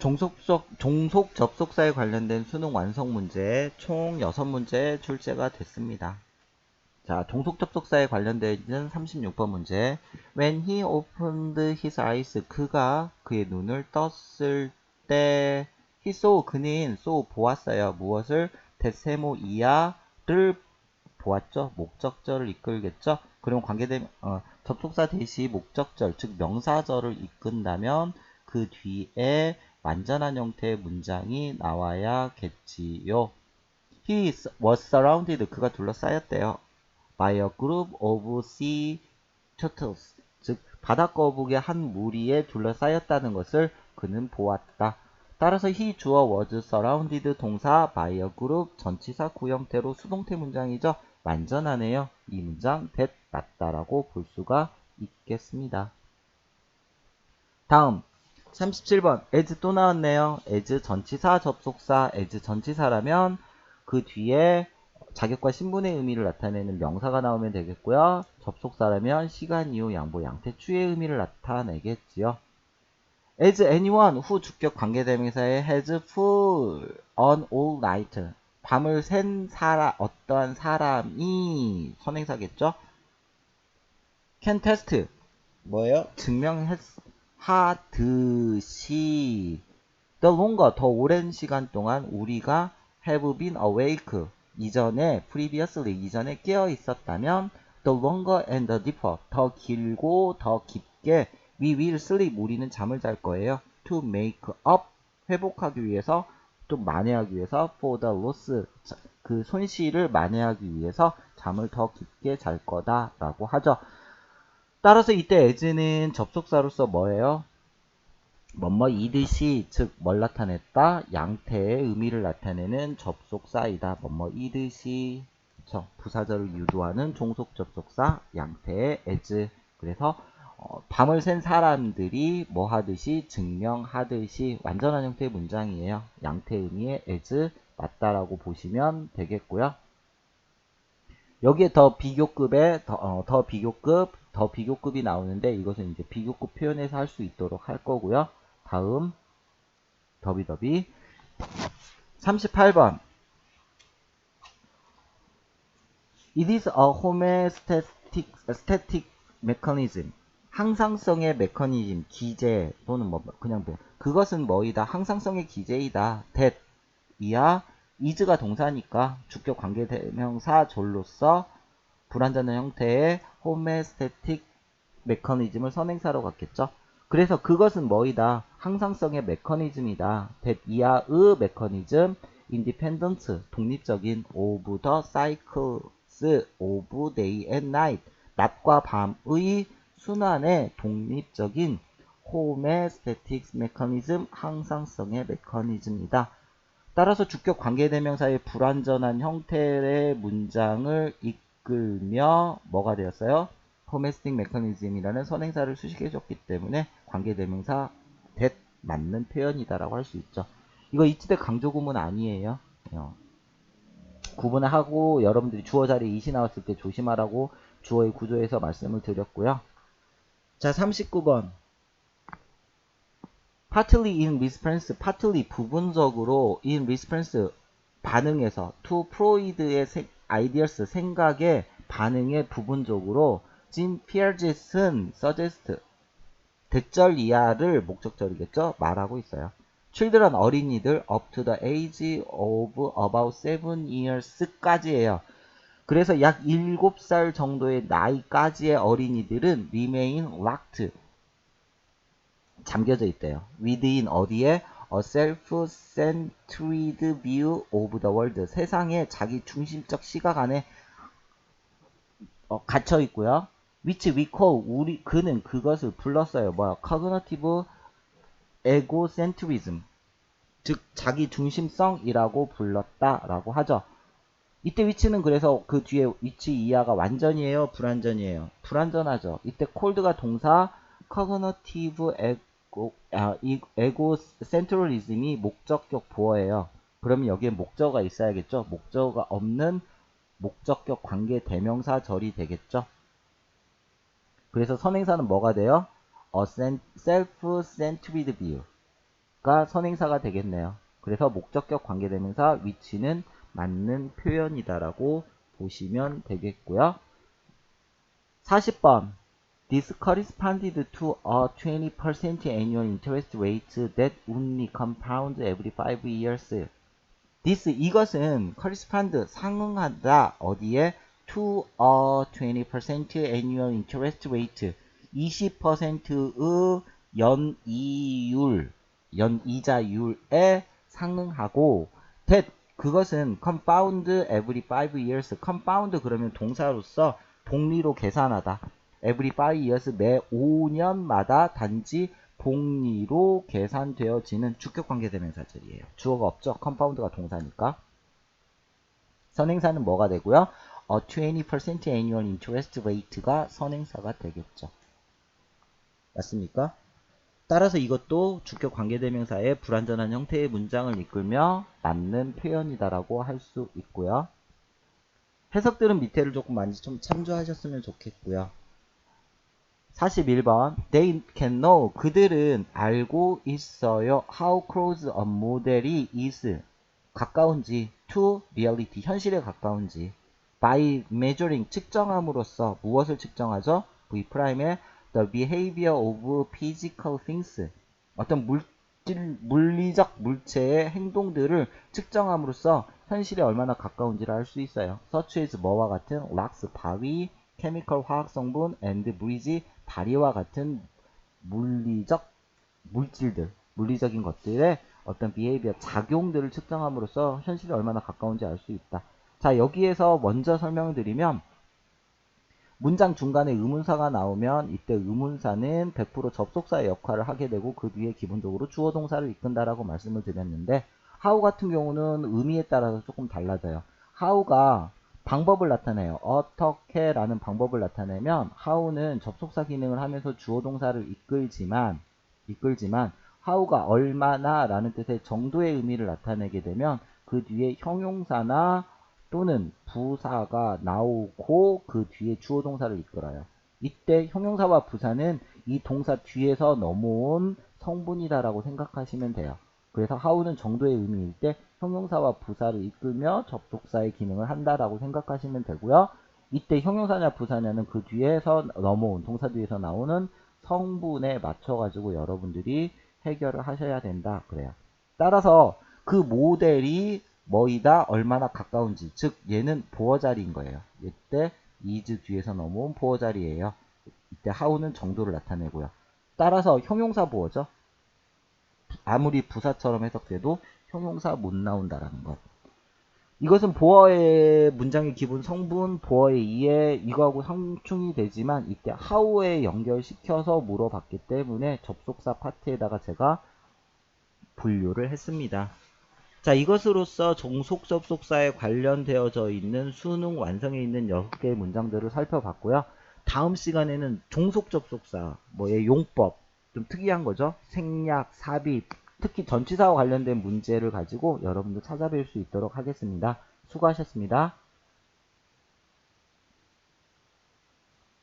종속, 종속 접속사에 관련된 수능 완성 문제 총 6문제 출제가 됐습니다. 자, 종속 접속사에 관련되어 있는 36번 문제. When he opened his eyes, 그가 그의 눈을 떴을 때, he saw, 그는 saw, 보았어요. 무엇을? 데세모 이하를 보았죠. 목적절을 이끌겠죠. 그럼 관계된, 어, 접속사 대시 목적절, 즉 명사절을 이끈다면 그 뒤에 완전한 형태의 문장이 나와야겠지요. He was surrounded. 그가 둘러싸였대요. by a group of sea turtles. 즉 바닷거북의 한 무리에 둘러싸였다는 것을 그는 보았다. 따라서 he 주어 was surrounded 동사 by a group 전치사 구형태로 수동태 문장이죠. 완전하네요. 이 문장 that 맞다라고 볼 수가 있겠습니다. 다음 37번 as 또 나왔네요. as 전치사 접속사 as 전치사라면 그 뒤에 자격과 신분의 의미를 나타내는 명사가 나오면 되겠고요. 접속사라면 시간, 이후, 양보, 양태, 추의 의미를 나타내겠지요. as anyone 후 주격 관계대명사의 has full on all night 밤을 샌 사람 어떠한 사람이 선행사겠죠. can test 뭐예요? 증명했 하듯이 the longer 더 오랜 시간 동안 우리가 have been awake 이전에 previously 이전에 깨어 있었다면 the longer and the deeper 더 길고 더 깊게 we will sleep 우리는 잠을 잘 거예요 to make up 회복하기 위해서 또 만회하기 위해서 for the loss 그 손실을 만회하기 위해서 잠을 더 깊게 잘 거다라고 하죠. 따라서 이때 as는 접속사로서 뭐예요? 뭐뭐 이듯이 즉 뭘 나타냈다? 양태의 의미를 나타내는 접속사이다. 뭐뭐 이듯이 그쵸? 부사절을 유도하는 종속 접속사 양태의 as 그래서 어, 밤을 샌 사람들이 뭐 하듯이 증명하듯이 완전한 형태의 문장이에요. 양태 의미의 as 맞다라고 보시면 되겠고요. 여기에 더 비교급에 더, 어, 더 비교급 더 비교급이 나오는데 이것은 이제 비교급 표현해서 할 수 있도록 할 거고요. 다음 더비더비 38번 It is a homeostatic static mechanism. 항상성의 메커니즘, 기제 또는 뭐 그냥 뭐 그것은 뭐이다. 항상성의 기제이다. that 이 야 is가 동사니까 주격 관계대명사 절로서 불완전한 형태의 homeostatic 메커니즘을 선행사로 갖겠죠. 그래서 그것은 뭐이다? 항상성의 메커니즘이다. that 이하의 메커니즘 independent 독립적인 of the cycles of day and night 낮과 밤의 순환의 독립적인 homeostatic mechanism 항상성의 메커니즘이다. 따라서 주격 관계대명사의 불완전한 형태의 문장을 이끌며 뭐가 되었어요? homeostatic mechanism이라는 선행사를 수식해줬기 때문에 관계대명사 that 맞는 표현이다라고 할 수 있죠. 이거 이치대 강조구문 아니에요. 어. 구분을 하고 여러분들이 주어 자리에 이시 나왔을 때 조심하라고 주어의 구조에서 말씀을 드렸고요. 자, 39번. Partly in response, partly 부분적으로 in response 반응해서 to Freud의 ideas 생각에 반응에 부분적으로 진 피어짓은 suggest 대절 이하를 목적절이겠죠? 말하고 있어요. children 어린이들 up to the age of about 7 years까지예요. 그래서 약 7살 정도의 나이까지의 어린이들은 remain locked 잠겨져 있대요. within 어디에 a self-centered view of the world 세상에 자기 중심적 시각 안에 어, 갇혀 있고요. which we call 우리 그는 그것을 불렀어요. 뭐야? cognitive egocentrism 즉 자기 중심성이라고 불렀다라고 하죠. 이때 위치는 그래서 그 뒤에 위치 이하가 완전이에요, 불완전이에요. 불완전하죠. 이때 콜드가 동사 cognitive 아, egocentralism이 목적격 보어예요. 그러면 여기에 목적어가 있어야겠죠. 목적어가 없는 목적격 관계 대명사 절이 되겠죠. 그래서 선행사는 뭐가 돼요? A self-centered view. which가 선행사가 되겠네요. 그래서 목적격 관계 대명사 which는 맞는 표현이다라고 보시면 되겠고요. 40번 This corresponded to a 20% annual interest rate that only compounds every 5 years. This 이것은 correspond 상응하다 어디에 to a 20% annual interest rate 20%의 연이율 연이자율에 상응하고 that 그것은 compound every 5 years compound 그러면 동사로서 복리로 계산하다 every 5 years 매 5년마다 단지 복리로 계산되어지는 주격 관계 대명사절이에요. 주어가 없죠. 컴파운드가 동사니까. 선행사는 뭐가 되고요? 어, 20% annual interest rate가 선행사가 되겠죠. 맞습니까? 따라서 이것도 주격 관계대명사의 불완전한 형태의 문장을 이끌며 맞는 표현이다라고 할 수 있고요. 해석들은 밑에를 조금 많이 좀 참조하셨으면 좋겠고요. 41번 They can know 그들은 알고 있어요. How close a model이 is 가까운지 to reality 현실에 가까운지 by measuring 측정함으로써 무엇을 측정하죠? V 프라임의 the behavior of physical things 어떤 물질 물리적 물체의 행동들을 측정함으로써 현실에 얼마나 가까운지를 알 수 있어요. such as 뭐와 같은 rocks 바위 케미컬 화학 성분 and breeze 다리와 같은 물리적 물질들, 물리적인 것들의 어떤 비헤이비어 작용들을 측정함으로써 현실에 얼마나 가까운지 알 수 있다. 자, 여기에서 먼저 설명을 드리면 문장 중간에 의문사가 나오면 이때 의문사는 100% 접속사의 역할을 하게 되고 그 뒤에 기본적으로 주어 동사를 이끈다라고 말씀을 드렸는데 how 같은 경우는 의미에 따라서 조금 달라져요. how가 방법을 나타내요. 어떻게 라는 방법을 나타내면 how는 접속사 기능을 하면서 주어 동사를 이끌지만 이끌지만 how가 얼마나 라는 뜻의 정도의 의미를 나타내게 되면 그 뒤에 형용사나 또는 부사가 나오고 그 뒤에 주어 동사를 이끌어요. 이때 형용사와 부사는 이 동사 뒤에서 넘어온 성분이다라고 생각하시면 돼요. 그래서 how는 정도의 의미일 때 형용사와 부사를 이끌며 접속사의 기능을 한다라고 생각하시면 되고요. 이때 형용사냐 부사냐는 그 뒤에서 넘어온 동사 뒤에서 나오는 성분에 맞춰가지고 여러분들이 해결을 하셔야 된다 그래요. 따라서 그 모델이 뭐이다 얼마나 가까운지 즉 얘는 보어 자리인 거예요. 이때 is 뒤에서 넘어온 보어 자리예요. 이때 how는 정도를 나타내고요. 따라서 형용사 보어죠. 아무리 부사처럼 해석돼도 형용사 못 나온다라는 것. 이것은 보어의 문장의 기본 성분, 보어의 이해 이거하고 상충이 되지만 이때 how에 연결시켜서 물어봤기 때문에 접속사 파트에다가 제가 분류를 했습니다. 자, 이것으로써 종속 접속사에 관련되어져 있는 수능 완성에 있는 6개의 문장들을 살펴봤고요. 다음 시간에는 종속 접속사, 뭐의 용법, 좀 특이한 거죠. 생략, 삽입, 특히 전치사와 관련된 문제를 가지고 여러분들 찾아뵐 수 있도록 하겠습니다. 수고하셨습니다.